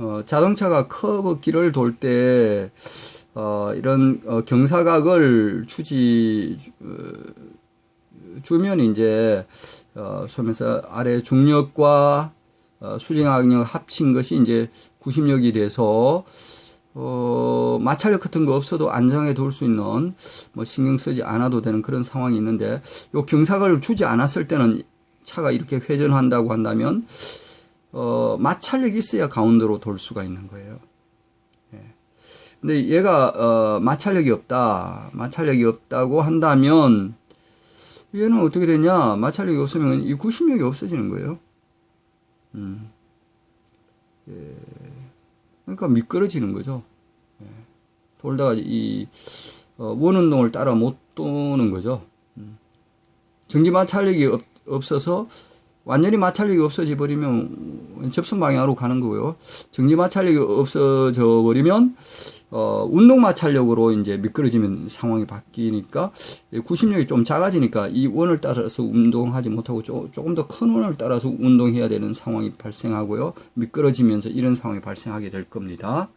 어, 자동차가 커브 길을 돌 때, 어, 이런, 어, 경사각을 주지, 주- 어, 주면 이제, 어, 소면서 아래 중력과 어, 수직악력 합친 것이 이제 구심력이 돼서, 어, 마찰력 같은 거 없어도 안정해 둘수 있는, 뭐 신경 쓰지 않아도 되는 그런 상황이 있는데, 요 경사각을 주지 않았을 때는 차가 이렇게 회전한다고 한다면, 어, 마찰력이 있어야 가운데로 돌 수가 있는 거예요. 예. 근데 얘가, 어, 마찰력이 없다. 마찰력이 없다고 한다면, 얘는 어떻게 되냐? 마찰력이 없으면 이 구심력이 없어지는 거예요. 음. 예. 그러니까 미끄러지는 거죠. 예. 돌다가 이, 어, 원운동을 따라 못 도는 거죠. 음. 정지 마찰력이 없, 없어서 완전히 마찰력이 없어져 버리면 접선 방향으로 가는 거고요. 정지 마찰력이 없어져 버리면 어, 운동 마찰력으로 이제 미끄러지면 상황이 바뀌니까 이 구심력이 좀 작아지니까 이 원을 따라서 운동하지 못하고 조, 조금 더 큰 원을 따라서 운동해야 되는 상황이 발생하고요. 미끄러지면서 이런 상황이 발생하게 될 겁니다.